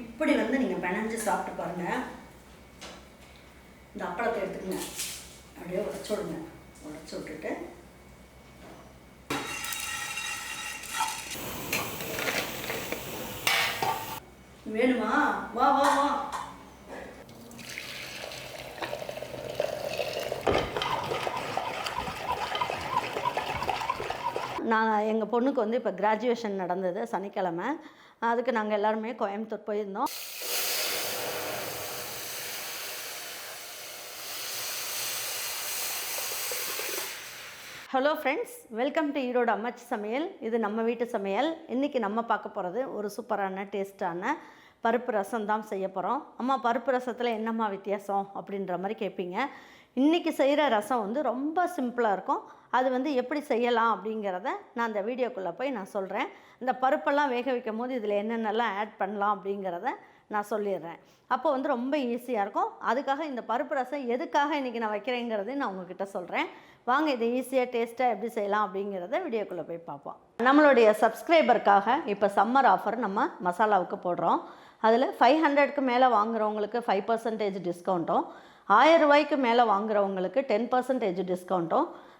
இப்படி வந்து நீங்கள் பிணைஞ்சு சாப்பிட்டு பாருங்கள் இந்த அப்பளத்தை எடுத்துக்கங்க. அப்படியே உடச்சி விடுங்க. உடச்சி விட்டுட்டு. வேணுமா? வா வா வா. நான் எங்கள் பொண்ணுக்கு வந்து இப்போ கிராஜுவேஷன் நடந்தது சனிக்கிழமை. அதுக்கு நாங்கள் எல்லாருமே கோயம்புத்தூர் போயிருந்தோம். Hello friends welcome to Erode அம்மாச்சி சமையல் இது நம்ம வீட்டு சமையல். இன்றைக்கி நம்ம பார்க்க போகிறது ஒரு சூப்பரான டேஸ்ட்டான பருப்பு ரசம் தான் செய்ய போகிறோம் அம்மா பருப்பு ரசத்தில் என்னம்மா வித்தியாசம் அப்படின்ற மாதிரி கேட்பீங்க இன்றைக்கி செய்கிற ரசம் வந்து ரொம்ப சிம்பிளாக இருக்கும். அது வந்து எப்படி செய்யலாம் அப்படிங்கிறத நான் அந்த வீடியோக்குள்ளே போய் நான் சொல்கிறேன் இந்த பருப்பெல்லாம் வேக வைக்கும் போது இதில் என்னென்னலாம் ஆட் பண்ணலாம் அப்படிங்கிறத நான் சொல்லிடுறேன். அப்போ வந்து ரொம்ப ஈஸியாக இருக்கும். அதுக்காக இந்த பருப்பு ரசம் எதுக்காக இன்றைக்கி நான் வைக்கிறேங்கிறதையும் நான் உங்ககிட்ட சொல்கிறேன் வாங்க இதை ஈஸியாக டேஸ்ட்டாக எப்படி செய்யலாம் அப்படிங்கிறத வீடியோக்குள்ளே போய் பார்ப்போம். நம்மளுடைய சப்ஸ்கிரைபருக்காக இப்போ சம்மர் ஆஃபர் நம்ம மசாலாவுக்கு போடுறோம். அதில் ஃபைவ் ஹண்ட்ரட்க்கு மேலே வாங்குறவங்களுக்கு ஃபைவ் பர்சன்டேஜ் டிஸ்கவுண்ட்டும் ஆயிரம் ரூபாய்க்கு மேலே வாங்குகிறவங்களுக்கு டென் பர்சன்டேஜ் டிஸ்கவுண்ட்டும்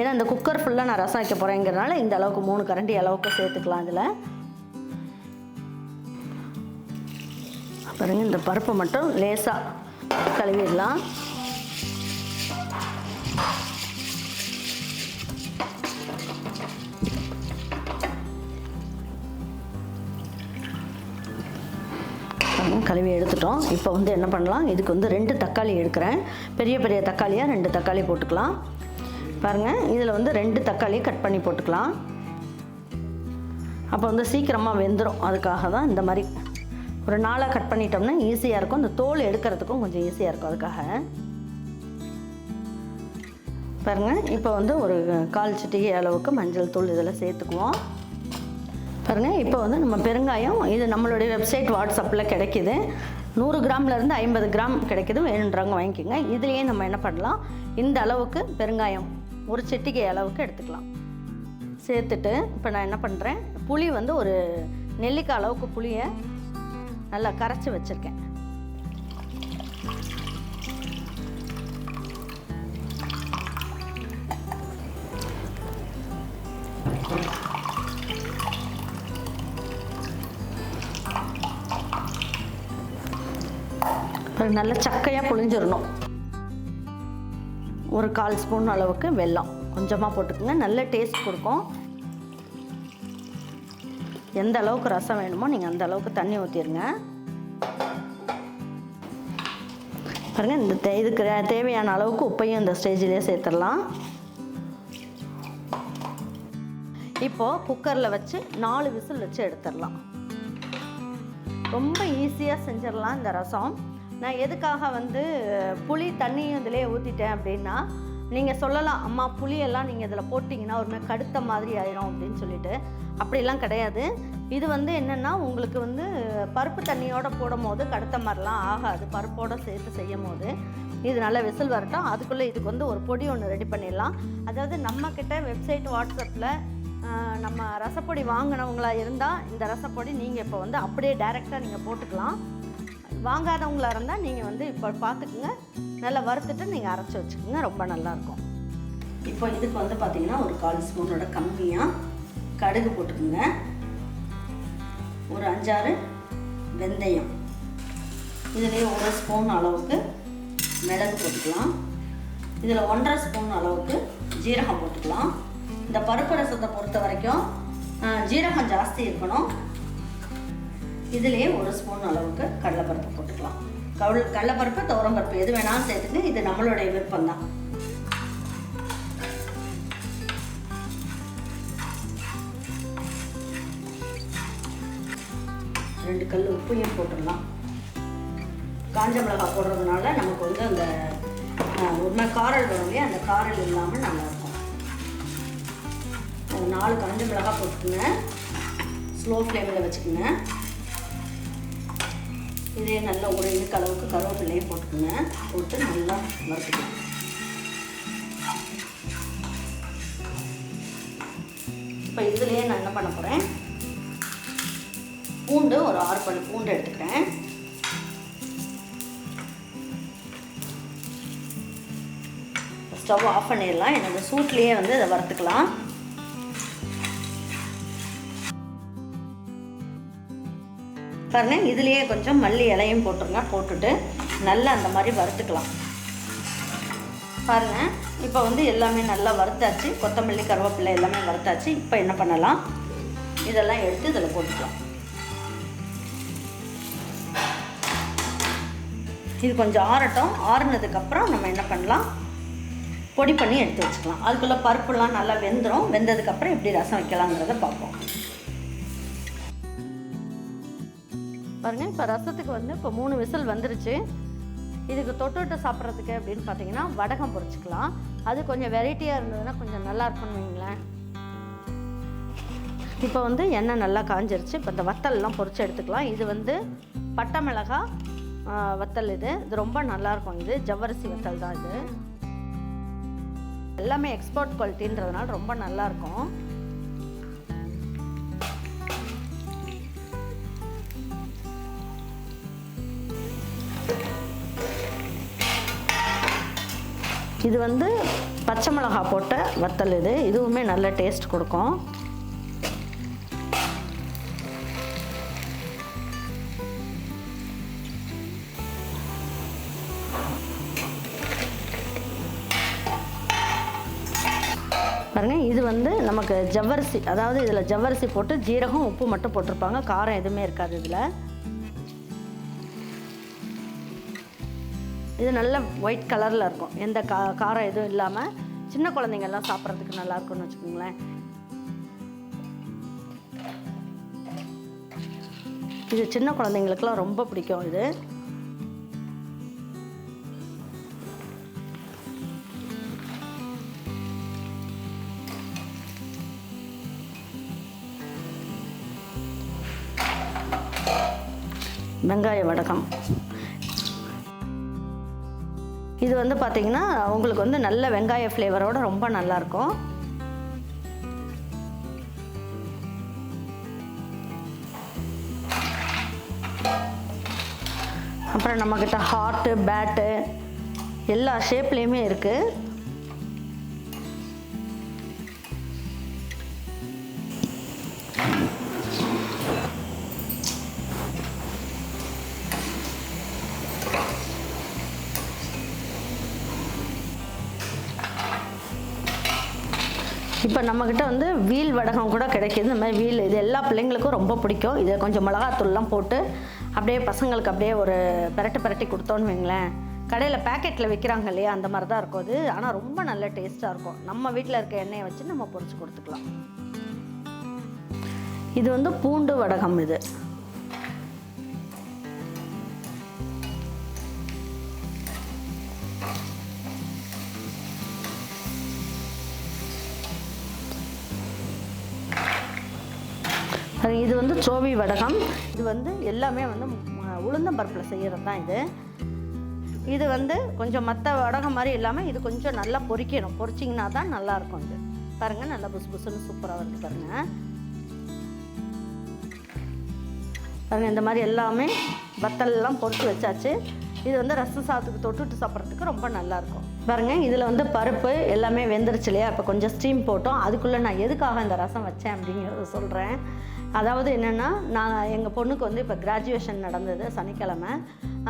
ஏன்னா இந்த குக்கர் ஃபுல்லாக நான் ரசம் வைக்க போகிறேங்கிறனால இந்த அளவுக்கு மூணு கரண்டி அளவுக்கு சேர்த்துக்கலாம் இதில். பாருங்க இந்த பருப்பை மட்டும் லேசாக கழுவிடலாம். கழுவி எடுத்துட்டோம். இப்போ வந்து என்ன பண்ணலாம்? இதுக்கு வந்து ரெண்டு தக்காளி எடுக்கிறேன். பெரிய பெரிய தக்காளியாக ரெண்டு தக்காளி போட்டுக்கலாம். பாருங்கள் இதில் வந்து ரெண்டு தக்காளியை கட் பண்ணி போட்டுக்கலாம். அப்போ வந்து சீக்கிரமாக வெந்துடும் அதுக்காக தான் இந்த மாதிரி ஒரு நாளாக கட் பண்ணிட்டோம்னா ஈஸியாக இருக்கும். இந்த தோல் எடுக்கிறதுக்கும் கொஞ்சம் ஈஸியாக இருக்கும் அதுக்காக. பாருங்கள் இப்போ வந்து ஒரு கால் சிட்டிகை அளவுக்கு மஞ்சள் தூள் இதில் சேர்த்துக்குவோம். பாருங்கள் இப்போ வந்து நம்ம பெருங்காயம் இது நம்மளுடைய வெப்சைட் வாட்ஸ்அப்பில் கிடைக்கிது. நூறு கிராம்லேருந்து ஐம்பது கிராம் கிடைக்கிது. வேணுன்றவங்க வாங்கிக்கோங்க. இதுலேயே நம்ம என்ன பண்ணலாம்? இந்த அளவுக்கு பெருங்காயம் ஒரு சிட்டிகை அளவுக்கு எடுத்துக்கலாம். சேர்த்துட்டு இப்போ நான் என்ன பண்ணுறேன் புளி வந்து ஒரு நெல்லிக்காய் அளவுக்கு புளியை நல்லா கரைச்சி வச்சுருக்கேன். அப்புறம் நல்லா சக்கையாக புளிஞ்சிடணும் ஒரு கால் ஸ்பூன் அளவுக்கு வெல்லம். கொஞ்சமாக போட்டுக்கோங்க. நல்ல டேஸ்ட் கொடுக்கும். எந்த அளவுக்கு ரசம் வேணுமோ நீங்கள் அந்த அளவுக்கு தண்ணி ஊற்றிடுங்க பாருங்கள் இந்த தே இதுக்கு தேவையான அளவுக்கு உப்பையும் இந்த ஸ்டேஜிலே சேர்த்துடலாம். இப்போது குக்கரில் வச்சு நாலு விசில் வச்சு எடுத்துடலாம். ரொம்ப ஈஸியாக செஞ்சிடலாம் இந்த ரசம். நான் எதுக்காக வந்து புளி தண்ணியும் இதிலே ஊற்றிட்டேன் அப்படின்னா நீங்கள் சொல்லலாம் அம்மா புளியெல்லாம் நீங்கள் இதில் போட்டிங்கன்னா ஒரு மாதிரி கடுத்த மாதிரி ஆயிரும் அப்படின்னு சொல்லிட்டு. அப்படிலாம் கிடையாது. இது வந்து என்னென்னா உங்களுக்கு வந்து பருப்பு தண்ணியோடு போடும் போது கடுத்த மாதிரிலாம் ஆகாது. பருப்போடு சேர்த்து செய்யும் போது இது நல்ல விசில் வரட்டும். அதுக்குள்ளே இதுக்கு வந்து ஒரு பொடி ஒன்று ரெடி பண்ணிடலாம். அதாவது நம்மக்கிட்ட வெப்சைட் வாட்ஸ்அப்பில் நம்ம ரசப்பொடி வாங்கினவங்களா இருந்தால் இந்த ரசப்பொடி நீங்கள் இப்போ வந்து அப்படியே டைரெக்டாக நீங்கள் போட்டுக்கலாம். வாங்காதவங்களா இருந்தால் நீங்கள் வந்து இப்போ பார்த்துக்குங்க நல்லா வறுத்துட்டு நீங்கள் அரைச்சி வச்சுக்கோங்க ரொம்ப நல்லாயிருக்கும் இப்போ இதுக்கு வந்து பார்த்தீங்கன்னா ஒரு கால் ஸ்பூனோட கம்மியாக கடுகு போட்டுக்குங்க. ஒரு அஞ்சாறு வெந்தயம். இதுலேயே ஒரு ஸ்பூன் அளவுக்கு மிளகு போட்டுக்கலாம். இதில் ஒன்றரை ஸ்பூன் அளவுக்கு ஜீரகம் போட்டுக்கலாம். இந்த பருப்பு ரசத்தை பொறுத்த வரைக்கும் ஜீரகம் ஜாஸ்தி இருக்கணும். இதுலேயே ஒரு ஸ்பூன் அளவுக்கு கடலைப்பருப்பு போட்டுக்கலாம். கவுள் கடலைப்பருப்பு துவரம்பருப்பு எது வேணாலும் சேர்த்துட்டு இது நம்மளுடைய விருப்பம் தான் ரெண்டு கல் உப்பையும் போட்டுடலாம். காஞ்ச மிளகாய் போடுறதுனால நமக்கு வந்து அந்த உண்மை காரல் வரும் அந்த காரல் இல்லாமல் நல்லாயிருக்கும். ஒரு நாலு காஞ்ச மிளகாய் போட்டுக்கோங்க. ஸ்லோ ஃப்ளேமில் வச்சுக்கோங்க. இதே நல்லா ஒரு இழுக்கு அளவுக்கு கருவேப்பிலையும் போட்டுக்கோங்க. போட்டு நல்லா வறுத்துக்கணும் இப்போ இதுலேயே நான் என்ன பண்ண போகிறேன் பூண்டு ஒரு ஆறு பல் பூண்டு எடுத்துக்கிறேன். ஸ்டவ் ஆஃப் பண்ணிடலாம். எனக்கு சூட்லேயே வந்து இதை வறுத்துக்கலாம். பாருங்கள் இதுலேயே கொஞ்சம் மல்லி இலையும் போட்டுருங்க போட்டுட்டு நல்லா அந்த மாதிரி வறுத்துக்கலாம். பாருங்கள் இப்போ வந்து எல்லாமே நல்லா வறுத்தாச்சு. கொத்தமல்லி கருவேப்பிலை எல்லாமே வறுத்தாச்சு. இப்போ என்ன பண்ணலாம்? இதெல்லாம் எடுத்து இதில் போட்டுக்கலாம். இது கொஞ்சம் ஆறட்டும். ஆறுனதுக்கப்புறம் நம்ம என்ன பண்ணலாம்? பொடி பண்ணி எடுத்து வச்சுக்கலாம். அதுக்குள்ளே பருப்புலாம் நல்லா வெந்துடும் வெந்ததுக்கப்புறம் எப்படி ரசம் வைக்கலாங்கிறத பார்ப்போம். பாருங்கள் இப்போ ரசத்துக்கு வந்து இப்போ மூணு விசில் வந்துருச்சு. இதுக்கு தொட்டுட்டு சாப்பிட்றதுக்கு அப்படின்னு பார்த்தீங்கன்னா வடகம் பொறிச்சிக்கலாம் அது கொஞ்சம் வெரைட்டியாக இருந்ததுன்னா கொஞ்சம் நல்லா இருக்கும்னு வைங்களேன். இப்போ வந்து எண்ணெய் நல்லா காஞ்சிருச்சு. இப்போ இந்த வத்தல்லாம் பொறிச்சு எடுத்துக்கலாம். இது வந்து பட்டை மிளகா வத்தல் இது. இது ரொம்ப நல்லாயிருக்கும் இது ஜவ்வரிசி வத்தல் தான் இது. எல்லாமே எக்ஸ்போர்ட் குவாலிட்டின்றதுனால ரொம்ப நல்லாயிருக்கும் இது வந்து பச்சை மிளகா போட்ட வத்தல் இது. இதுவுமே நல்ல டேஸ்ட் கொடுக்கும். பாருங்க இது வந்து நமக்கு ஜவ்வரிசி அதாவது இதில் ஜவ்வரிசி போட்டு ஜீரகம் உப்பு மட்டும் போட்டிருப்பாங்க. காரம் எதுவுமே இருக்காது இதில். இது நல்ல ஒயிட் கலரில் இருக்கும். எந்த கா காரம் எதுவும் இல்லாமல் சின்ன குழந்தைங்க எல்லாம் சாப்பிட்றதுக்கு நல்லா இருக்கும்னு வச்சுக்கோங்களேன். இது சின்ன குழந்தைங்களுக்குலாம் ரொம்ப பிடிக்கும் இது. வெங்காய வடகம். இது வந்து பார்த்தீங்கன்னா உங்களுக்கு வந்து நல்ல வெங்காய ஃப்ளேவரோட ரொம்ப நல்லாயிருக்கும் அப்புறம் நம்மக்கிட்ட ஹார்ட்டு பேட்டு எல்லா ஷேப்லேயுமே இருக்குது இப்போ நம்மக்கிட்ட வந்து வீல் வடகம் கூட கிடைக்கிது. இந்த மாதிரி வீல் இது எல்லா பிள்ளைங்களுக்கும் ரொம்ப பிடிக்கும். இதை கொஞ்சம் மிளகாத்தூள்லாம் போட்டு அப்படியே பசங்களுக்கு அப்படியே ஒரு பிரட்டி பிரட்டி கொடுத்தோன்னு வைங்களேன். கடையில் பேக்கெட்டில் விற்கிறாங்க இல்லையா அந்த மாதிரி தான் இருக்கும் அது. ஆனால் ரொம்ப நல்ல டேஸ்ட்டாக இருக்கும். நம்ம வீட்டில் இருக்க எண்ணெயை வச்சு நம்ம பொறிச்சு கொடுத்துக்கலாம். இது வந்து பூண்டு வடகம் இது. இது வந்து சோவி வடகம். இது வந்து எல்லாமே வந்து உளுந்தம் உளுந்தம்பருப்பில் செய்கிறது தான் இது. இது வந்து கொஞ்சம் மற்ற வடகம் மாதிரி இல்லாமல் இது கொஞ்சம் நல்லா பொறிக்கணும். பொரிச்சிங்கன்னா தான் நல்லாயிருக்கும் இது. பாருங்கள் நல்லா புசு புசுன்னு சூப்பராக வருது பாருங்கள் பாருங்கள் இந்த மாதிரி எல்லாமே வத்தல்லாம் பொறுத்து வச்சாச்சு. இது வந்து ரசம் சாதத்துக்கு தொட்டுட்டு சாப்பிட்றதுக்கு ரொம்ப நல்லாயிருக்கும். பாருங்கள் இதில் வந்து பருப்பு எல்லாமே வெந்துருச்சு இல்லையா? இப்போ கொஞ்சம் ஸ்டீம் போட்டோம். அதுக்குள்ளே நான் எதுக்காக இந்த ரசம் வச்சேன் அப்படிங்கிறத சொல்கிறேன் அதாவது என்னென்னா நான் எங்கள் பொண்ணுக்கு வந்து இப்போ கிராஜுவேஷன் நடந்தது சனிக்கிழமை.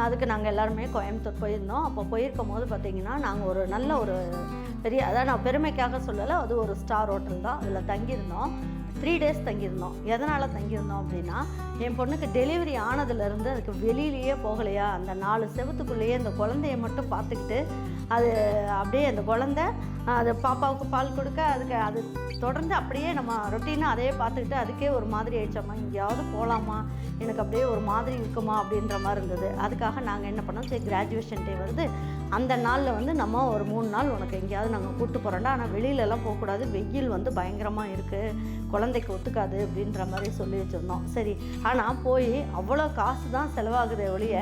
அதுக்கு நாங்கள் எல்லாருமே கோயம்புத்தூர் போயிருந்தோம். அப்போ போயிருக்கும் போது பார்த்திங்கன்னா நாங்கள் ஒரு நல்ல ஒரு பெரிய அதாவது நான் பெருமைக்காக சொல்லலை அது ஒரு ஸ்டார் ஹோட்டல் தான். அதில் தங்கியிருந்தோம். Three days தங்கியிருந்தோம். எதனால் தங்கியிருந்தோம் அப்படின்னா என் பொண்ணுக்கு டெலிவரி ஆனதுலேருந்து அதுக்கு வெளியிலேயே போகலையா? அந்த நாலு செவத்துக்குள்ளேயே அந்த குழந்தைய மட்டும் பார்த்துக்கிட்டு அது அப்படியே அந்த குழந்த அது பாப்பாவுக்கு பால் கொடுக்க அதுக்கு அது தொடர்ந்து அப்படியே நம்ம ரொட்டீனாக அதே பார்த்துக்கிட்டு அதுக்கே ஒரு மாதிரி ஆயிடுச்சம்மா எங்கேயாவது போகலாமா எனக்கு அப்படியே ஒரு மாதிரி இருக்குமா அப்படின்ற மாதிரி இருந்தது. அதுக்காக நாங்கள் என்ன பண்ணோம்? சரி கிராஜுவேஷன் டே வருது. அந்த நாளில் வந்து நம்ம ஒரு மூணு நாள் உனக்கு எங்கேயாவது நாங்கள் கூப்பிட்டு போகிறோம்டா ஆனால் வெளியிலலாம் போகக்கூடாது. வெயில் வந்து பயங்கரமாக இருக்குது குழந்தைக்கு ஒத்துக்காது அப்படின்ற மாதிரி சொல்லி வச்சுருந்தோம். சரி ஆனால் போய் அவ்வளோ காசு தான் செலவாகுதே ஒழிய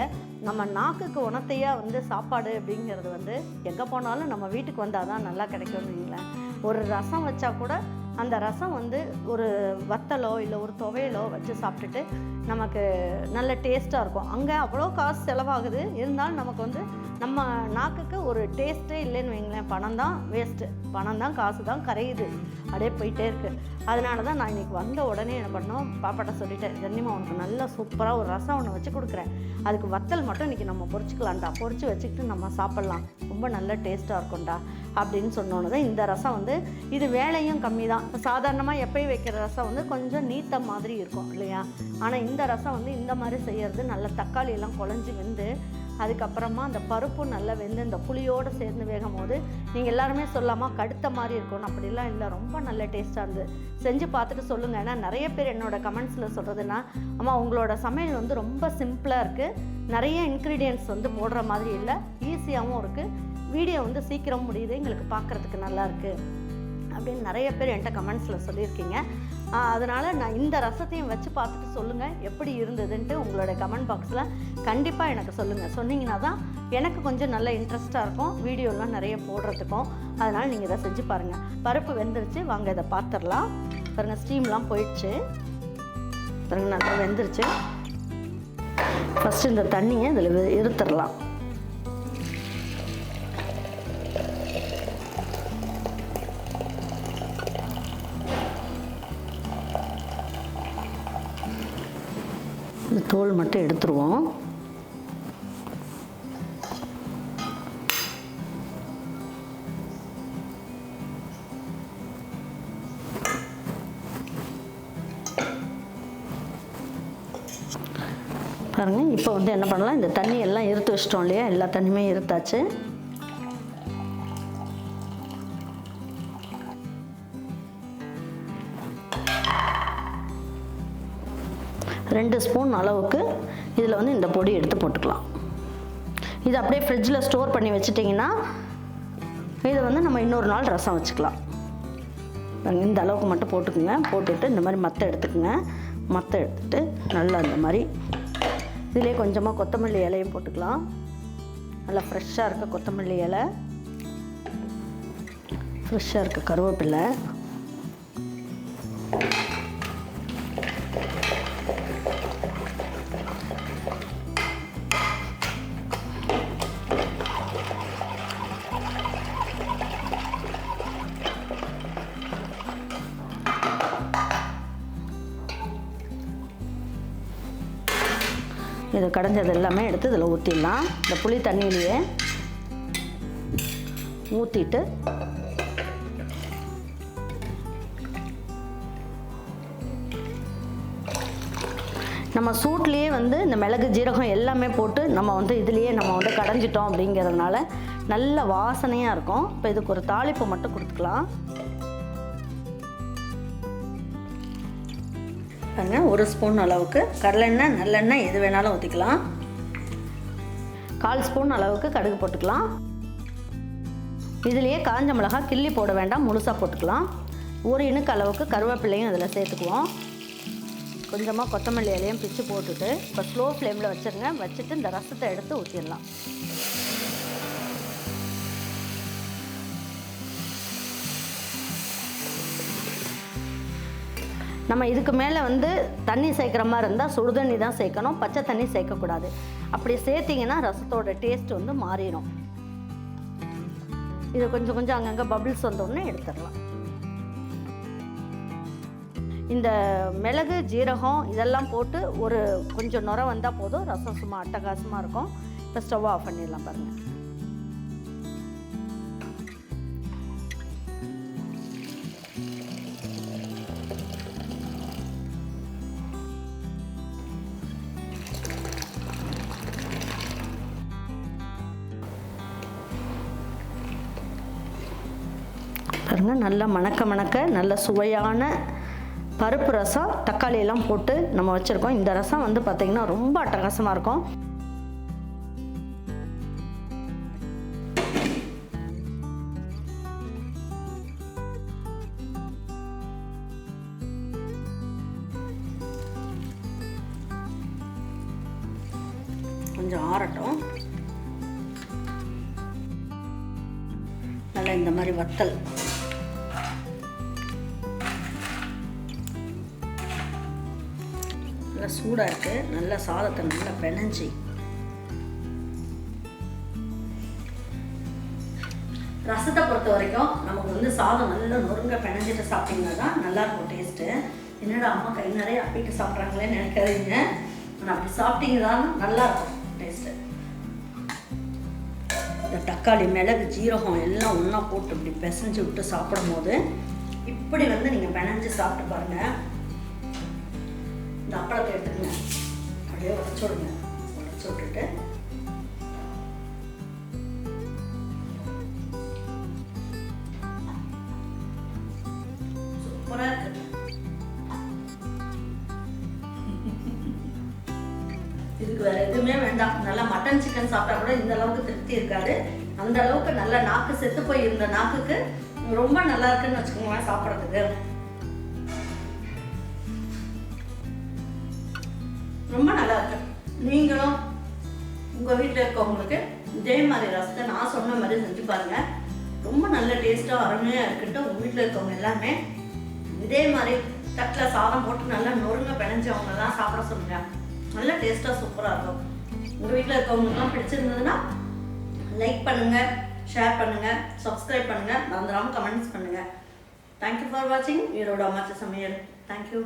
நம்ம நாக்குக்கு உணத்தையாக வந்து சாப்பாடு அப்படிங்கிறது வந்து எங்கே போனாலும் நம்ம வீட்டுக்கு வந்தால் தான் நல்லா கிடைக்கும்னு வைங்களேன் ஒரு ரசம் வச்சா கூட அந்த ரசம் வந்து ஒரு வத்தலோ இல்லை ஒரு துவையலோ வச்சு சாப்பிட்டுட்டு நமக்கு நல்ல டேஸ்ட்டாக இருக்கும். அங்கே அவ்வளோ காசு செலவாகுது. இருந்தாலும் நமக்கு வந்து நம்ம நாக்குக்கு ஒரு டேஸ்ட்டே இல்லைன்னு வைங்களேன். பணம் தான் வேஸ்ட்டு பணம் தான் காசு தான் கரையுது. அப்படியே போயிட்டே இருக்குது அதனால தான் நான் இன்றைக்கி வந்த உடனே என்ன பண்ணோம்? பாப்பாட்ட சொல்லிட்டேன் ஜன்னிமா உனக்கு நல்லா சூப்பராக ஒரு ரசம் ஒன்று வச்சு கொடுக்குறேன். அதுக்கு வத்தல் மட்டும் இன்றைக்கி நம்ம பொறிச்சிக்கலாம்டா பொரிச்சு வச்சுக்கிட்டு நம்ம சாப்பிட்லாம். ரொம்ப நல்ல டேஸ்ட்டாக இருக்கும்டா. அப்படின்னு சொன்னோன்னு தான் இந்த ரசம் வந்து இது வேலையும் கம்மி தான். சாதாரணமாக எப்பயும் வைக்கிற ரசம் வந்து கொஞ்சம் நீத்த மாதிரி இருக்கும் இல்லையா? ஆனால் இந்த ரசம் வந்து இந்த மாதிரி செய்கிறது நல்ல தக்காளியெல்லாம் குழஞ்சி வெந்து அதுக்கப்புறமா அந்த பருப்பும் நல்லா வெந்து இந்த புளியோடு சேர்ந்து வேகும் போது நீங்கள் எல்லாருமே சொல்லாமா கடுத்த மாதிரி இருக்கணும். அப்படிலாம் இல்லை ரொம்ப நல்ல டேஸ்ட்டாக இருந்தது. செஞ்சு பார்த்துட்டு சொல்லுங்கள் ஏன்னா நிறைய பேர் என்னோடய கமெண்ட்ஸில் சொல்கிறதுனா அம்மா உங்களோட சமையல் வந்து ரொம்ப சிம்பிளாக இருக்குது நிறைய இன்க்ரீடியன்ட்ஸ் வந்து போடுற மாதிரி இல்லை. ஈஸியாகவும் இருக்குது வீடியோ வந்து சீக்கிரம் முடியுது எங்களுக்கு பார்க்குறதுக்கு நல்லாயிருக்கு அப்படின்னு நிறைய பேர் என்கிட்ட கமெண்ட்ஸில் சொல்லியிருக்கீங்க. அதனால் நான் இந்த ரசத்தையும் வச்சு பார்த்துட்டு சொல்லுங்கள் எப்படி இருந்ததுன்ட்டு உங்களோட கமெண்ட் பாக்ஸில் கண்டிப்பாக எனக்கு சொல்லுங்கள் சொன்னீங்கன்னா தான் எனக்கு கொஞ்சம் நல்ல இன்ட்ரெஸ்ட்டாக இருக்கும். வீடியோலாம் நிறைய போடுறதுக்கும். அதனால் நீங்கள் இதை செஞ்சு பாருங்கள் பருப்பு வெந்துருச்சு வாங்க இதை பார்த்துடலாம் பாருங்கள் ஸ்டீம்லாம் போயிடுச்சு. பாருங்கள் நல்லா வெந்துருச்சு. ஃபஸ்ட்டு இந்த தண்ணியை இதில் இருத்துடலாம் தோல் மட்டும் எடுத்துருவோம். பாருங்கள் இப்போ வந்து என்ன பண்ணலாம்? இந்த தண்ணி எல்லாம் இருத்து வச்சிட்டோம் இல்லையா? எல்லா தண்ணியுமே இருத்தாச்சு ரெண்டு ஸ்பூன் அளவுக்கு இதில் வந்து இந்த பொடி எடுத்து போட்டுக்கலாம். இது அப்படியே ஃப்ரிட்ஜில் ஸ்டோர் பண்ணி வச்சுட்டிங்கன்னா இதை வந்து நம்ம இன்னொரு நாள் ரசம் வச்சுக்கலாம். இந்த அளவுக்கு மட்டும் போட்டுக்குங்க. போட்டுட்டு இந்த மாதிரி மற்ற எடுத்துக்கோங்க. மற்ற எடுத்துட்டு நல்லா இந்த மாதிரி இதிலே கொஞ்சமாக கொத்தமல்லி இலையும் போட்டுக்கலாம். நல்லா ஃப்ரெஷ்ஷாக இருக்க கொத்தமல்லி இலை. ஃப்ரெஷ்ஷாக இருக்க கருவேப்பிலை. இதை கடைஞ்சது எல்லாமே எடுத்து இதில் ஊற்றிடலாம் இந்த புளி தண்ணியிலேயே ஊற்றிட்டு நம்ம சூட்லேயே வந்து இந்த மிளகு ஜீரகம் எல்லாமே போட்டு நம்ம வந்து இதுலேயே நம்ம வந்து கடைஞ்சிட்டோம் அப்படிங்கிறதுனால நல்ல வாசனையாக இருக்கும். இப்போ இதுக்கு ஒரு தாளிப்பு மட்டும் கொடுத்துக்கலாம். பாருங்க ஒரு ஸ்பூன் அளவுக்கு. கடலெண்ணெய் நல்லெண்ணெய் எது வேணாலும் ஊற்றிக்கலாம் கால் ஸ்பூன் அளவுக்கு கடுகு போட்டுக்கலாம். இதுலேயே காஞ்ச மிளகாய் கிள்ளி போட வேண்டாம் முழுசாக போட்டுக்கலாம். ஒரு இணுக்கு அளவுக்கு கருவேப்பிலையும் அதில் சேர்த்துக்குவோம். கொஞ்சமாக கொத்தமல்லி இலையும் பிச்சு போட்டுட்டு இப்போ ஸ்லோ ஃப்ளேமில் வச்சுருங்க. வச்சுட்டு இந்த ரசத்தை எடுத்து ஊற்றிடலாம் நம்ம இதுக்கு மேலே வந்து தண்ணி சேர்க்குற மாதிரி இருந்தால் சுடு தண்ணி தான் சேர்க்கணும் பச்சை தண்ணி சேர்க்கக்கூடாது. அப்படி சேர்த்திங்கன்னா ரசத்தோட டேஸ்ட் வந்து மாறிடும் இது கொஞ்சம் கொஞ்சம் அங்கங்கே பபிள்ஸ் வந்தோடனே எடுத்துடலாம். இந்த மிளகு ஜீரகம் இதெல்லாம் போட்டு ஒரு கொஞ்சம் நுர வந்தால் போதும். ரசம் சும்மா அட்டகாசமாக இருக்கும். இப்போ ஸ்டவ் ஆஃப் பண்ணிடலாம் பாருங்கள் பாருங்கள் நல்லா மணக்க மணக்க நல்ல சுவையான பருப்பு ரசம் தக்காளி எல்லாம் போட்டு நம்ம வச்சுருக்கோம். இந்த ரசம் வந்து பார்த்திங்கன்னா ரொம்ப அட்டகாசமாக இருக்கும். கொஞ்சம் ஆறட்டும். நல்லா இந்த மாதிரி வத்தல். நல்லா சூடாக இருக்குது நல்லா சாதத்தை நல்லா பிணைஞ்சி. ரசத்தை பொறுத்த வரைக்கும் நமக்கு வந்து சாதம் நல்லா நொறுங்க பிணைஞ்சிட்டு சாப்பிட்டீங்கன்னா தான் நல்லாயிருக்கும் டேஸ்ட்டு என்னடா அம்மா கை நிறைய அப்பிட்டு சாப்பிட்றாங்களேன்னு நினைக்காதீங்க. ஆனால் அப்படி சாப்பிட்டீங்கன்னா நல்லாயிருக்கும் டேஸ்ட்டு இந்த தக்காளி மிளகு ஜீரகம் எல்லாம் ஒன்றா போட்டு இப்படி பிசைஞ்சு விட்டு சாப்பிடும் போது இப்படி வந்து நீங்கள் பிணைஞ்சு சாப்பிட்டு பாருங்கள் இந்த அப்பளத்தை எடுத்துக்கங்க. அப்படியே உடச்சு விடுங்க. உடச்சு விட்டுட்டு. சூப்பராக இருக்கு. இதுக்கு வேற எதுவுமே வேண்டாம். நல்லா மட்டன் சிக்கன் சாப்பிட்டா கூட இந்த அளவுக்கு திருப்தி இருக்காது. அந்த அளவுக்கு நல்லா நாக்கு செத்து போய் இருந்த நாக்குக்கு ரொம்ப நல்லா இருக்குன்னு வச்சுக்கோங்களேன் சாப்பிட்றதுக்கு. ரொம்ப நல்லா இருக்கு. நீங்களும் உங்கள் வீட்டில் இருக்கவங்களுக்கு இதே மாதிரி ரசத்தை நான் சொன்ன மாதிரி செஞ்சு பாருங்க. ரொம்ப நல்ல டேஸ்ட்டாக அருமையாக இருக்கட்டும். உங்கள் வீட்டில் இருக்கவங்க எல்லாமே இதே மாதிரி தட்டில் சாதம் போட்டு நல்லா நொறுங்க பிணைஞ்சவங்கலாம் சாப்பிட சொல்லுங்க. நல்ல டேஸ்ட்டாக சூப்பராக இருக்கும். உங்கள் வீட்டில் இருக்கவங்களுக்குலாம் பிடிச்சிருந்ததுன்னா லைக் பண்ணுங்கள் ஷேர் பண்ணுங்கள் சப்ஸ்கிரைப் பண்ணுங்கள் மறந்துடாமல் கமெண்ட்ஸ் பண்ணுங்கள் தேங்க்யூ ஃபார் வாட்சிங் ஈரோடு அம்மாச்சி சமையல். தேங்க்யூ